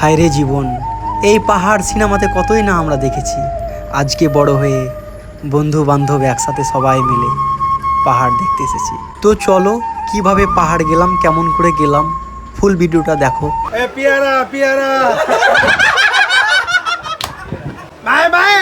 হায়রে জীবন এই পাহাড় সিনেমাতে কতই না আমরা দেখেছি। আজকে বড় হয়ে বন্ধু বান্ধব একসাথে সবাই মিলে পাহাড় দেখতে এসেছি। তো চলো কীভাবে পাহাড় গেলাম কেমন করে গেলাম ফুল ভিডিওটা দেখো। এ পিয়ারা পিয়ারা। ভাই ভাই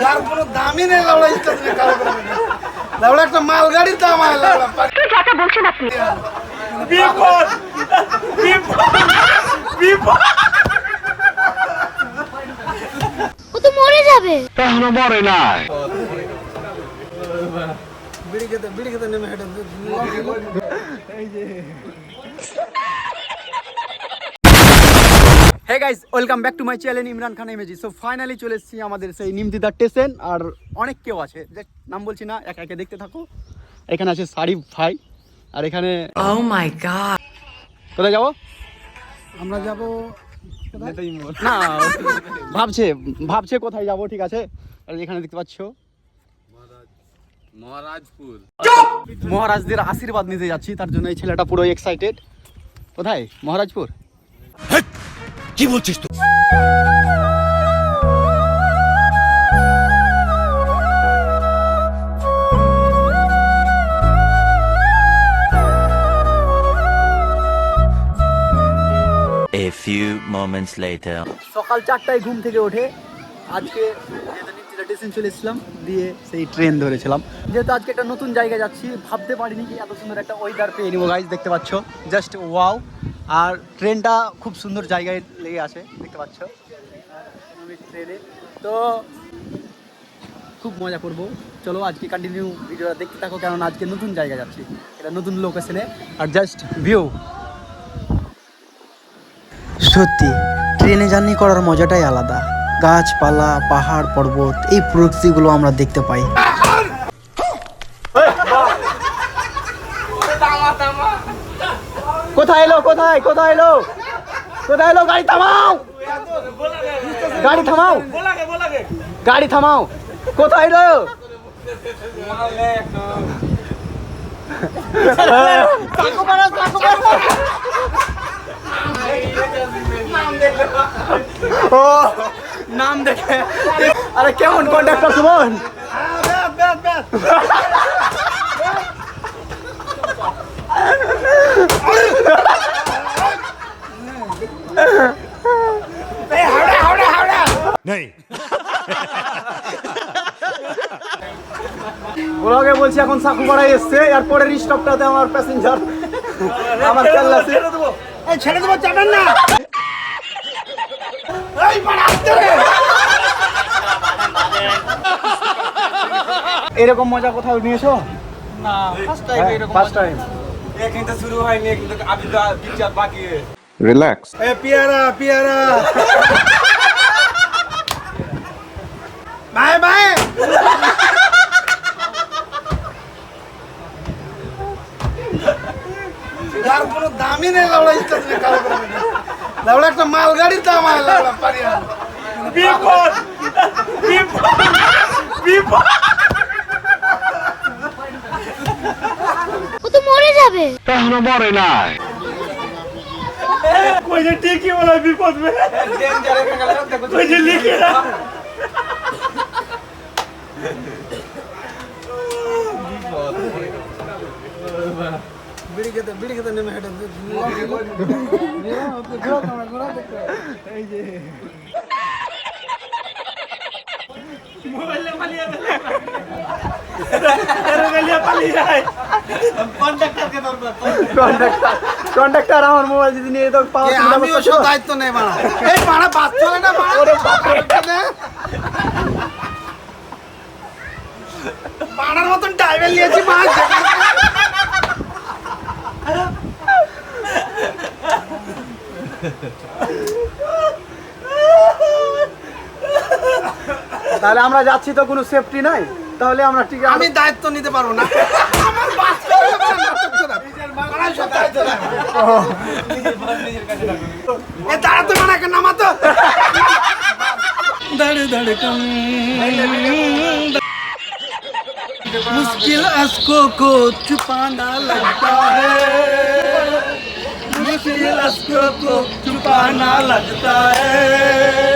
যার কোনো দামই নেই লাউড়া করে লাউড়া একটা মালগাড়ির দাম হয় লাউড়া বিপদ বিপদ ও তো মরে যাবে। বিড়ি খেতে বিড়ি খেতে নেমে হেঁটে hey guys welcome back to my channel Imran Khan এমেজি so finally চলে এসেছি আমাদের সেই নিমতিদা স্টেশন আর অনেক কেউ আছে। যে নাম বলছি না একা একে দেখতে থাকো। এখানে আছে সারিফ ভাই আর এখানে Oh my god. কোথায় যাব? আমরা যাব না ভাবছে ভাবছে কোথায় যাব ঠিক আছে? আর এখানে দেখতে পাচ্ছ। মহারাজদের আশীর্বাদ নিতে যাচ্ছি তার জন্য এই ছেলেটা পুরো এক্সাইটেড কোথায়? মহারাজপুর? A moments later. সকাল চারটায় ঘুম থেকে ওঠে। আজকে স্টেশন চলে এসেছিলাম দিয়ে সেই ট্রেন ধরেছিলাম। যেহেতু আজকে একটা নতুন জায়গায় যাচ্ছি ভাবতে পারিনি কি এত সুন্দর একটা ওয়েদার পেয়ে নিবো। গাইজ দেখতে পাচ্ছ জাস্ট ওয়াও আর ট্রেনটা খুব সুন্দর জায়গায় লেগে আছে দেখতে পাচ্ছ। আমি ট্রেনে। তো খুব মজা করব। চলো আজকে কন্টিনিউ ভিডিওটা দেখতে থাকো কারণ আজকে নতুন জায়গা যাচ্ছি। এটা নতুন লোকেশনে আর জাস্ট ভিউ সত্যি। ট্রেনে জার্নি করার মজাটাই আলাদা। গাছপালা পাহাড় পর্বত এই প্রকৃতিগুলো আমরা দেখতে পাই। কোথায় এলো কোথায় কোথায় এলো? কোথায় এলো? গাড়ি থামাও! গাড়ি থামাও! গাড়ি থামাও! কোথায় এলো। ও নাম দেখে। আরে কেমন কন্ট্রাক্টর সুমন বলছি এখন সাকুপাড়ায় এসছে। আর পরের স্টপটাতে আমার প্যাসেঞ্জার আমার খেয়াল আছে এই ছেড়ে দেবো যাবেন না। এরকম মজা কোথাও নিয়েছো? না ফার্স্ট টাইম এরকম ফার্স্ট টাইম Relax. এ পিয়ারা পিয়ারা। ভাই ভাই যার কোনো দামই নেই লাউড়া স্টেশনে কারও করে লাউড়া একটা মালগাড়ির দাম হয় লাউড়া পারিয়া বিপদ! বিপদ! বিপদ ও তো মরে যাবে কই যে ঠিকই বলে বিপদ মে কই লিখে না। বিড়ি খেতে বিড়ি খেতে নেমে হেঁটে কন্ট্রাক্টর আমার মোবাইল যদি নিয়ে তো পাওয়ার আমি ওসব দায়িত্ব নেই বাড়া এই বাড়া বাস চলে না বাড়া বাড়ার মতন ড্রাইভার নিয়েছি মাছ তাহলে আমরা যাচ্ছি তো কোনো সেফটি নাই? তাহলে আমরা ঠিক আমি দায়িত্ব নিতে পারবো না আমার বাস চলে না, বাড়া, নাটক চলে। বাড়া, সব দায়িত্ব নেয়। এ দাঁড়াতে মানে একটা নামাতো দাঁড়ে দাঁড়ে কম मुश्किल अशकों को छुपाना लगता है मुश्किल अश्कों को छुपाना लगता है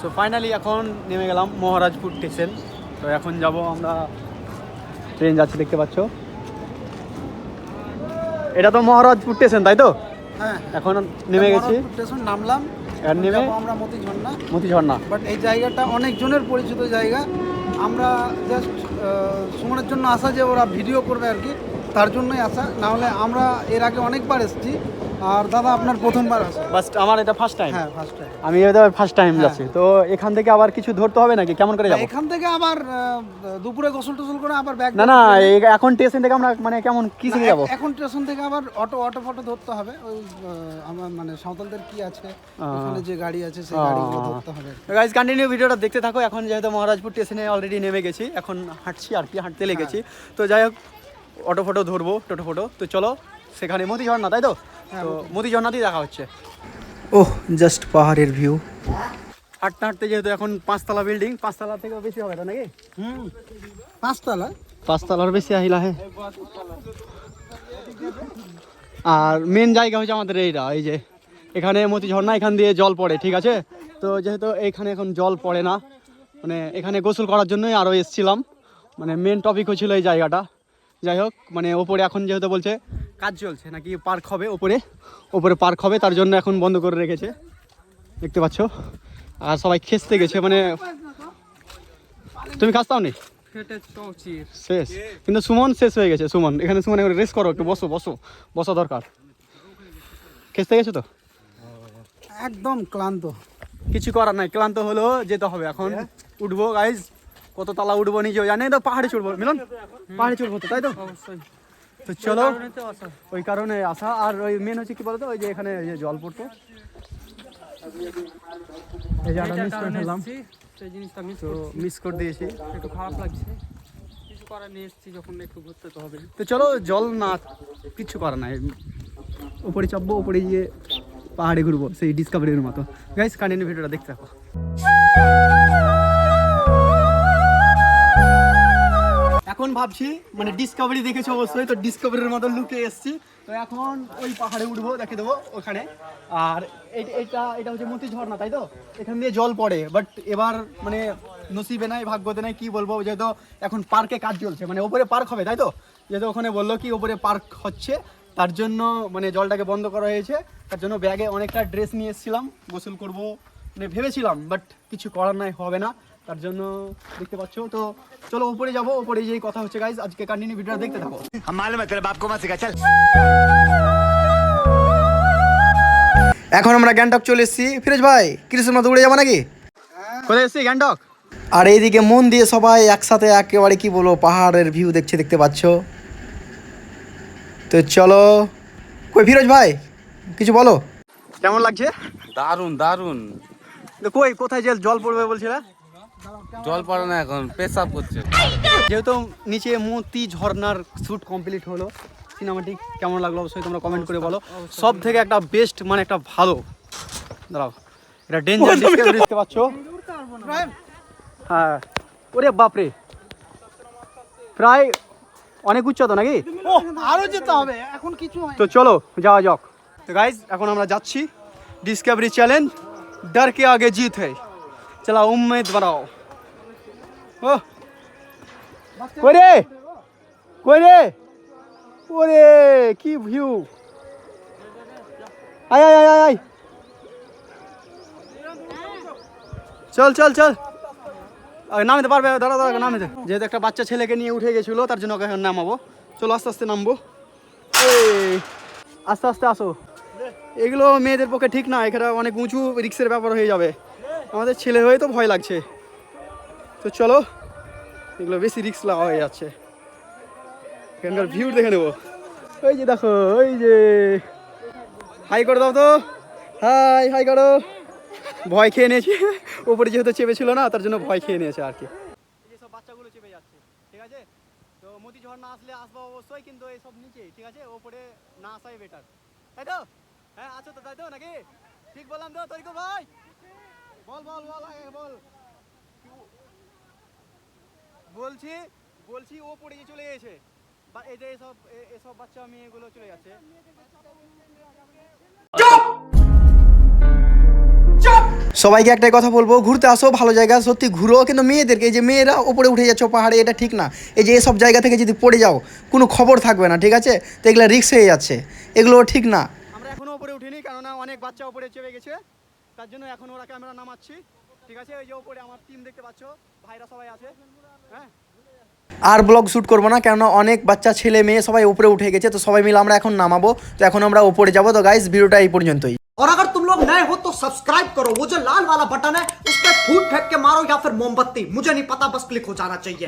সো ফাইনালি এখন নেমে গেলাম মহারাজপুর স্টেশন। তো এখন যাব আমরা ট্রেন যাচ্ছে দেখতে পাচ্ছ? এটা তো মহারাজপুর স্টেশন তাই তো? হ্যাঁ। এখন নেমে গেছি। স্টেশন নামলাম। আর নেমে আমরা মতি ঝর্ণা মতি ঝর্ণা বাট এই জায়গাটা অনেকজনের পরিচিত জায়গা। আমরা জাস্ট সুমনের জন্য আসা যে ওরা ভিডিও করবে আর কি। তার জন্যই আসা না হলে আমরা এর আগে অনেকবার এসেছি। আর দাদা আপনার প্রথমবার আসা বাস আমার এটা ফার্স্ট টাইম হ্যাঁ ফার্স্ট টাইম আমি এটা ফার্স্ট টাইম হ্যাঁ। যাচ্ছি। তো এখান থেকে আবার কিছু ধরতে হবে নাকি? কেমন করে যাব? এখান থেকে আবার দুপুরে গোসল টোসল করে আবার ব্যাগ না না এখন স্টেশন থেকে আমরা মানে কেমন কি শিখে যাব? এখন স্টেশন থেকে আবার অটো অটো ফটো ধরতে হবে। ওই আমার মানে সাঁওতালদের কি আছে ওখানে যে গাড়ি আছে সেই গাড়িগুলো ধরতে হবে। গাইজ কন্টিনিউ ভিডিওটা দেখতে থাকো। এখন যেহেতু মহারাজপুর স্টেশনে অলরেডি নেমে গেছি এখন হাঁটছি আর কি হাঁটতে লেগেছি। তো যাই হোক অটো ফটো ধরবো টোটো ফটো তো চলো সেখানে মতি ঝর্ণা তাই তো? তো মতি ঝর্ণাতেই দেখা হচ্ছে। ওহ জাস্ট পাহাড়ের ভিউ হাঁটতে হাঁটতে যেহেতু এখন পাঁচতলা বিল্ডিং পাঁচতলা থেকেও বেশি হবে তো নাকি? হুম পাঁচতলা? পাঁচতলার বেশি আহিলা হে। আর মেন জায়গা হচ্ছে আমাদের এইটা এই যে এখানে মতি ঝর্ণা এখান দিয়ে জল পড়ে ঠিক আছে? তো যেহেতু এখানে এখন জল পড়ে না মানে এখানে গোসল করার জন্যই আরও এসছিলাম। মানে মেন টপিক হচ্ছিল এই জায়গাটা। যাই হোক মানে ওপরে এখন যেহেতু বলছে কাজ চলছে নাকি পার্ক হবে ওপরে? ওপরে পার্ক হবে তার জন্য এখন বন্ধ করে রেখেছে। দেখতে পাচ্ছ? আর সবাই খেসতে গেছে মানে তুমি খাসতাও নি শেষ। কিন্তু সুমন শেষ হয়ে গেছে সুমন। এখানে সুমন এখন রেস করো একটু বসো বসো বসা দরকার। খেসতে গেছো তো? একদম ক্লান্ত। কিছু করার নাই ক্লান্ত হলো যেতে হবে এখন। উঠবো গাইজ কত তালা উঠবো নিজেও জানে তো পাহাড়ে চড়বো। মিলন? পাহাড়ে চড়বো তো তাই তো? তো চলো ওই কারণে আসা। আর ওই মেন হচ্ছে কি বলতো ওই যে এখানে যে জল পড়তো। এই যে মিস করে ফেললাম। সেই জিনিসটা মিস তো মিস করে দিয়েছি। একটু খারাপ লাগছে। কিছু করার নিয়ে এসেছি যখন একটু ঘুরতে তো হবে। তো চলো জল না করার নাই। উপরে চাপবো উপরে গিয়ে পাহাড়ে ঘুরবো সেই ডিসকাভারির মতো। গাইস কন্টিনিউ ভিডিওটা দেখতে থাকো। এখন ভাবছি মানে ডিসকাভারি দেখেছি অবশ্যই, তো ডিসকাভারির মতো লুকে এসেছি। তো এখন ওই পাহাড়ে উঠবো, দেখে দেবো ওখানে। আর এটা এটা হচ্ছে মতি ঝর্ণা, তাই তো? এখান দিয়ে জল পড়ে বাট এবার মানে নসিবে নাই, ভাগ্যতে নাই, কি বলব? যেহেতু এখন পার্কে কাজ চলছে মানে ওপরে পার্ক হবে, তাই তো? যেহেতু ওখানে বলল কি, ওপরে পার্ক হচ্ছে, তার জন্য মানে জলটাকে বন্ধ করা হয়েছে। তার জন্য ব্যাগে অনেকটা ড্রেস নিয়ে এসেছিলাম, গোসল করব মানে ভেবেছিলাম বাট কিছু করার নাই, হবে না। তার জন্য দেখতে পাচ্ছ। তো চলো উপরে যাব উপরে যেই কথা হচ্ছে গাইজ আজকে কন্টিনিউ ভিডিওটা দেখতে থাকো। মালুম তাহলে বাপ কো মা এখন আমরা গ্যাংটক চলে এসেছি। ফিরোজ ভাই কৃষ্ণ উড়ে যাব নাকি? কোথায় এসেছি গ্যাংটক? আর এইদিকে মন দিয়ে সবাই একসাথে একেবারে কি বলব পাহাড়ের ভিউ দেখছে দেখতে পাচ্ছ। তো চলো। কই ফিরোজ ভাই কিছু বলো? কেমন লাগছে? দারুণ দারুণ। কই কোথায় যে জল পড়বে বলছিলা জল পড়ে না এখন পেশাব করছে। যেহেতু নিচে মতি ঝর্নার শ্যুট কমপ্লিট হলো সিনেমাটিক কেমন লাগল অবশ্যই তোমরা কমেন্ট করে বলো। সব থেকে একটা বেস্ট মানে একটা ভালো। দাঁড়াও এটা ডেঞ্জার ডিসকাভারি দেখতে পাচ্ছো? হ্যাঁ ওরে বাপরে। প্রায় অনেক উচ্চতা নাকি? আরও যেতে হবে এখন কিছু তো চলো যাওয়া যাক। তো গাইজ এখন আমরা যাচ্ছি ডিসকভারি চ্যালেঞ্জ ডার কে আগে জিত। হয় চলা উম্মেদ বাড়াও ও। কই রে কই রে ওরে, কি ভিউ আয় আয় আয় আয় চল চল চল। নামতে পারবে, দাঁড়া দাঁড়া নামতে। যেহেতু একটা বাচ্চা ছেলেকে নিয়ে উঠে গেছিল, তার জন্য ওকে নামাবো। চলো, আস্তে আস্তে নামবো। আস্তে আস্তে আসো। এগুলো মেয়েদের পক্ষে ঠিক না, এখানে অনেক উঁচু রিক্সের ব্যাপার হয়ে যাবে। আমাদের ছেলে হয়ে তো ভয় লাগছে। তো চলো, এগুলো বেশি রিক্স লাগা হয়ে যাচ্ছে। এখানকার ভিউ দেখে নেব। ওই যে দেখো ওই যে। হাই করে দাও তো। হাই হাই করো। ভয় খেয়ে নিয়েছি। উপরে যেহেতু চেপেছিল না, তার জন্য ভয় খেয়ে নিয়েছে আর কি। যেসব বাচ্চাগুলো চেপে যাচ্ছে, ঠিক আছে? তো মোতি ঝর্ণা আসলে আসব অবশ্যই, কিন্তু এইসব নিচে, ঠিক আছে? ওপরে না আসাই বেটার তাই তো? হ্যাঁ আছো তো তাই তো নাকি? ঠিক বললাম তো তরিকো ভাই? বল বল বল বল। বলছি বলছি ও পড়ে গিয়ে চলে গেছে। বা এই যে এসব এসব বাচ্চা মেয়েগুলো চলে যাচ্ছে। সবাইকে একটাই কথা বলব ঘুরতে আসো ভালো জায়গা সত্যি ঘুরো। কিন্তু মেয়েদেরকে এই যে মেয়েরা ওপরে উঠে যাচ্ছ পাহাড়ে এটা ঠিক না। এই যে এসব জায়গা থেকে যদি পড়ে যাও কোনো খবর থাকবে না ঠিক আছে? তো এগুলো রিক্স হয়ে যাচ্ছে। এগুলো ঠিক না। আমরা এখনও উপরে উঠিনি কেননা অনেক বাচ্চা উপরে চেপে গেছে। তার জন্য এখন ওরা ক্যামেরা নামাচ্ছি। ঠিক আছে ওই যে উপরে আমার টিম দেখতে পাচ্ছ ভাইরা সবাই আছে হ্যাঁ আর ব্লগ শ্যুট করবো না কেননা অনেক বাচ্চা ছেলে মেয়ে সবাই উপরে উঠে গেছে তো সবাই মিলে আমরা এখন নামাবো তো এখন আমরা উপরে যাবো তো গাইস ভিডিওটা এই পর্যন্তই और अगर तुम लोग नए हो तो सब्सक्राइब करो वो जो लाल वाला बटन है उस पर फूट फेंक के मारो या फिर मोमबत्ती मुझे नहीं पता बस क्लिक हो जाना चाहिए